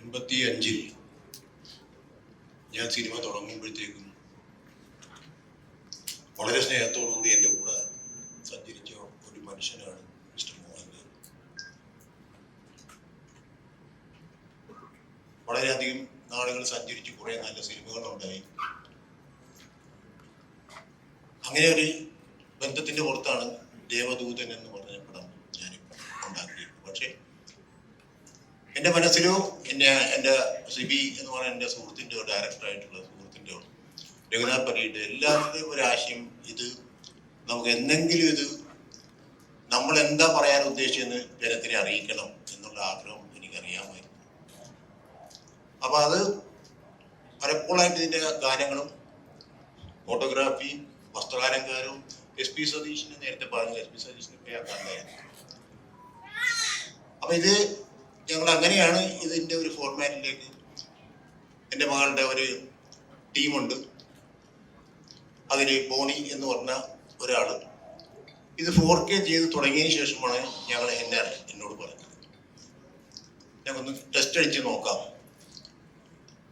എൺപത്തി അഞ്ചിൽ ഞാൻ സിനിമ തുടങ്ങുമ്പോഴത്തേക്കും വളരെ സ്നേഹത്തോടുകൂടി എന്റെ കൂടെ സഞ്ചരിച്ച ഒരു മനുഷ്യനാണ് മിസ്റ്റർ മോഹൻലാൽ. വളരെയധികം നാളുകൾ സഞ്ചരിച്ച് കുറേ നല്ല സിനിമകളുണ്ടായി. അങ്ങനെ ഒരു ബന്ധത്തിന്റെ പുറത്താണ് ദേവദൂതൻ എന്ന് പറഞ്ഞ പടം ഞാൻ ഉണ്ടാക്കിയത് പക്ഷേ എന്റെ മനസ്സിലോ എന്നെ എന്റെ സിബി എന്ന് പറയുന്ന എന്റെ സുഹൃത്തിന്റെ ഡയറക്ടറായിട്ടുള്ള സുഹൃത്തിന്റെ രഘുനാഥ് പരീയുടെ എല്ലാവരുടെയും ഒരു ആശയം ഇത്. നമുക്ക് എന്തെങ്കിലും ഇത് നമ്മൾ എന്താ പറയാൻ ഉദ്ദേശിച്ചെന്ന് ജനത്തിനെ അറിയിക്കണം എന്നുള്ള ആഗ്രഹം എനിക്കറിയാമായിരുന്നു. അപ്പൊ അത് പലപ്പോഴായിട്ട് ഇതിന്റെ ഗാനങ്ങളും ഫോട്ടോഗ്രാഫി വസ്ത്രാലങ്കാരവും എസ് പി സതീഷിനെ നേരത്തെ പറഞ്ഞു എസ് പി സതീഷിനെ അപ്പൊ ഇത് ഞങ്ങൾ അങ്ങനെയാണ് ഇതിന്റെ ഒരു ഫോർമാറ്റിലേക്ക് എന്റെ മകളുടെ ഒരു ടീമുണ്ട് അതിൽ ബോണി എന്ന് പറഞ്ഞ ഒരാൾ ഇത് ഫോർ കെ ചെയ്ത് തുടങ്ങിയതിന് ശേഷമാണ് ഞങ്ങൾ എന്നെ എന്നോട് പറഞ്ഞത്. ഞങ്ങൾക്കൊന്ന് ടെസ്റ്റ് അടിച്ച് നോക്കാം.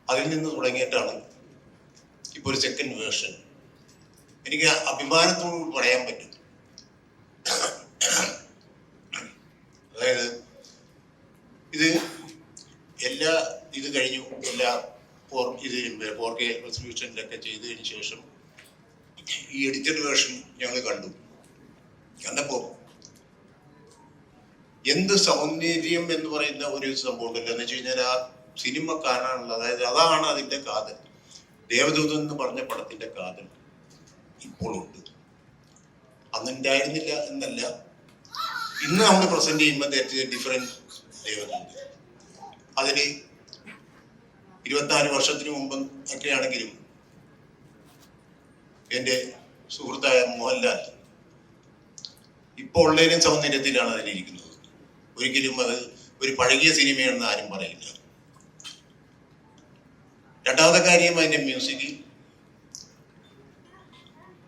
അതിൽ നിന്ന് തുടങ്ങിയിട്ടാണ് ഇപ്പോൾ ഒരു സെക്കൻഡ് വേർഷൻ എനിക്ക് അഭിമാനത്തോട് പറയാൻ പറ്റും അതായത് ഇത് എല്ലാ ഇത് കഴിഞ്ഞു. എല്ലാ ഫോർ ഇത് ഫോർ കെ റെസൊല്യൂഷനിലൊക്കെ ചെയ്തതിന് ശേഷം ഈ എഡിറ്റഡ് വേർഷൻ ഞങ്ങൾ കണ്ടു. കണ്ടപ്പോൾ എന്ത് സൗന്ദര്യം എന്ന് പറയുന്ന ഒരു സംഭവം ഉണ്ടല്ലോ. എന്ന് വെച്ച് കഴിഞ്ഞാൽ ആ സിനിമ കാണാനുള്ള അതായത് അതാണ് അതിന്റെ കാതൽ. ദേവദൂതൻ എന്ന് പറഞ്ഞ പടത്തിന്റെ കാതൽ ഇപ്പോഴുണ്ട് അന്നുണ്ടായിരുന്നില്ല എന്നല്ല. ഇന്ന് നമ്മൾ പ്രസന്റ് ചെയ്യുമ്പോൾ ഡിഫറെന്റ് ദേവദൂതൻ അതിന് ഇരുപത്തിനാല് വർഷത്തിന് മുമ്പ് ഒക്കെയാണെങ്കിലും എന്റെ സുഹൃത്തായ മോഹൻലാൽ ഇപ്പോൾ ഉള്ളതിനും സൗന്ദര്യത്തിലാണ് അതിലിരിക്കുന്നത്. ഒരിക്കലും അത് ഒരു പഴകിയ സിനിമയാണെന്ന് ആരും പറയില്ല രണ്ടാമത്തെ കാര്യം അതിന്റെ മ്യൂസിക്.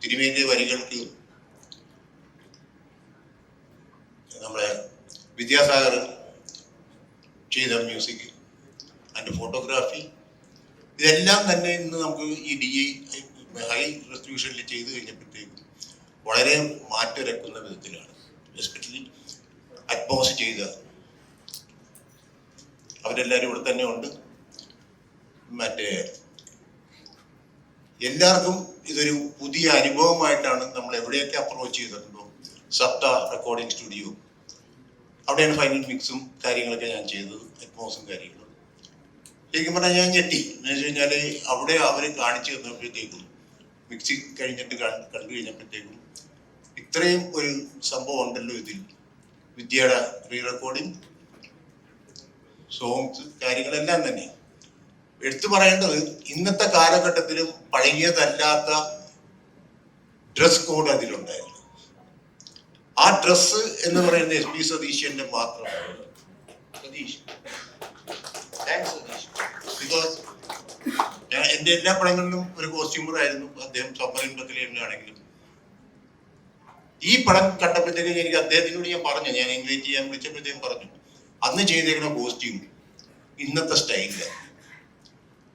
തിരുമേന്റെ വരികൾക്ക് നമ്മളെ വിദ്യാസാഗർ ചെയ്ത മ്യൂസിക് ആൻഡ് ഫോട്ടോഗ്രാഫി ഇതെല്ലാം തന്നെ ഇന്ന് നമുക്ക് ഈ ഡി ഐ ഹൈ റെസൊല്യൂഷനിൽ ചെയ്ത് കഴിഞ്ഞപ്പോഴത്തേക്കും വളരെ മാറ്റിരക്കുന്ന വിധത്തിലാണ്. എസ്പെഷ്യലി അറ്റ്മോസ് ചെയ്ത. അവരെല്ലാവരും ഇവിടെ തന്നെ ഉണ്ട്. മറ്റേ എല്ലാവർക്കും ഇതൊരു പുതിയ അനുഭവമായിട്ടാണ് നമ്മൾ എവിടെയൊക്കെ അപ്രോച്ച് ചെയ്തിട്ടുണ്ടോ? സപ്ത റെക്കോർഡിംഗ് സ്റ്റുഡിയോ അവിടെയാണ് ഫൈനൽ മിക്സും കാര്യങ്ങളൊക്കെ ഞാൻ ചെയ്തത് എക്മോസും കാര്യങ്ങളും. ശരിക്കും പറഞ്ഞാൽ ഞാൻ ഞെട്ടി. എന്ന് വെച്ച് കഴിഞ്ഞാൽ അവിടെ അവർ കാണിച്ചു തന്നപ്പോഴത്തേക്കും മിക്സി കഴിഞ്ഞിട്ട് കണ്ട് കഴിഞ്ഞപ്പോഴത്തേക്കും ഇത്രയും ഒരു സംഭവം ഉണ്ടല്ലോ ഇതിൽ. വിദ്യയുടെ റീ റെക്കോർഡിങ് സോങ്സ് കാര്യങ്ങളെല്ലാം തന്നെ. എടുത്തു പറയേണ്ടത് ഇന്നത്തെ കാലഘട്ടത്തിലും പഴകിയതല്ലാത്ത ഡ്രസ് കോഡ് അതിലുണ്ടായിരുന്നു. ആ ഡ്രസ്സ് എന്ന് പറയുന്നത് എസ് പി സതീശന്റെ ബിക്കോസ് ഞാൻ എന്റെ എല്ലാ പടങ്ങളിലും ഒരു കോസ്റ്റ്യൂമർ ആയിരുന്നു. അദ്ദേഹം സ്വപ്നബത്തിലെ ആണെങ്കിലും ഈ പടം കണ്ടപ്പോഴത്തേക്കും എനിക്ക് അദ്ദേഹത്തിനോട് ഞാൻ പറഞ്ഞു. ഞാൻ ഇൻവൈറ്റ് ചെയ്യാൻ വിളിച്ചപ്പോഴത്തേക്കും പറഞ്ഞു. അന്ന് ചെയ്തേക്കുന്ന കോസ്റ്റ്യൂം ഇന്നത്തെ സ്റ്റൈലില്ല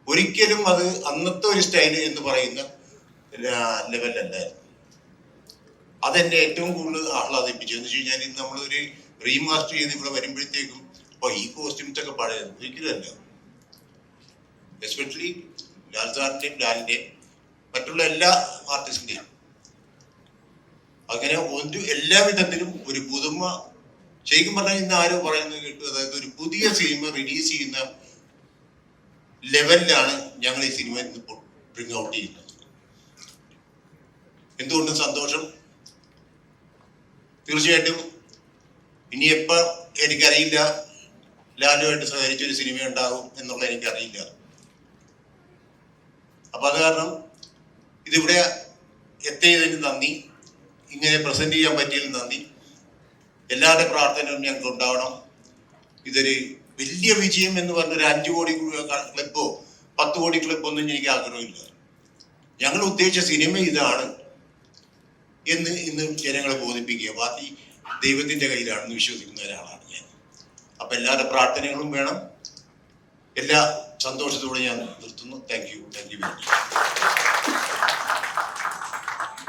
ഒരിക്കലും അത് അന്നത്തെ ഒരു സ്റ്റൈൽ എന്ന് പറയുന്ന ലെവലല്ലായിരുന്നു അതെന്നെ ഏറ്റവും കൂടുതൽ ആഹ്ലാദിപ്പിച്ചു എന്ന് വെച്ച് കഴിഞ്ഞാൽ ഇന്ന് നമ്മളൊരു റീമാസ്റ്റർ ചെയ്ത് ഇവിടെ വരുമ്പോഴത്തേക്കും അപ്പൊ ഈ കോസ്റ്റ്യൂംസ് ഒക്കെ പഴയ ഒരിക്കലല്ല എസ്പെഷ്യലി ലാൽ സാറിന്റെയും ലാലിന്റെയും മറ്റുള്ള എല്ലാ ആർട്ടിസ്റ്റിന്റെയും അങ്ങനെ ഒരു എല്ലാ വിധത്തിലും ഒരു പുതുമ. ശരിക്കും പറഞ്ഞാൽ ഇന്ന് ആരോ പറയുന്നത് കേട്ടു. അതായത് ഒരു പുതിയ സിനിമ റിലീസ് ചെയ്യുന്ന ലെവലിലാണ് ഞങ്ങൾ ഈ സിനിമ ഇന്ന് ബ്രിങ് ഔട്ട് ചെയ്യുന്നത്. എന്തുകൊണ്ടും സന്തോഷം. തീർച്ചയായിട്ടും. ഇനി എനിക്കറിയില്ല. ലാലുമായിട്ട് സഹകരിച്ചൊരു സിനിമ ഉണ്ടാകും എന്നുള്ള എനിക്കറിയില്ല. അപ്പൊ അത് കാരണം ഇതിവിടെ എത്തിയതിന് നന്ദി. ഇങ്ങനെ പ്രസന്റ് ചെയ്യാൻ പറ്റിയതിന് നന്ദി. എല്ലാവരുടെ പ്രാർത്ഥനയും ഞങ്ങൾക്ക് ഉണ്ടാവണം. ഇതൊരു വലിയ വിജയം എന്ന് പറഞ്ഞ ഒരു അഞ്ചു കോടി ക്ലബോ പത്ത് കോടി ക്ലബോ ഒന്നും എനിക്ക് ആഗ്രഹമില്ല. ഞങ്ങൾ ഉദ്ദേശിച്ച സിനിമ ഇതാണ്. എന്ന് ഇന്ന് ജനങ്ങളെ ബോധിപ്പിക്കുക. ബാക്കി ദൈവത്തിന്റെ കയ്യിലാണെന്ന് വിശ്വസിക്കുന്ന ഒരാളാണ് ഞാൻ. അപ്പൊ എല്ലാവരുടെ പ്രാർത്ഥനകളും വേണം. എല്ലാ സന്തോഷത്തോടെ ഞാൻ നിർത്തുന്നു. Thank you thank you very much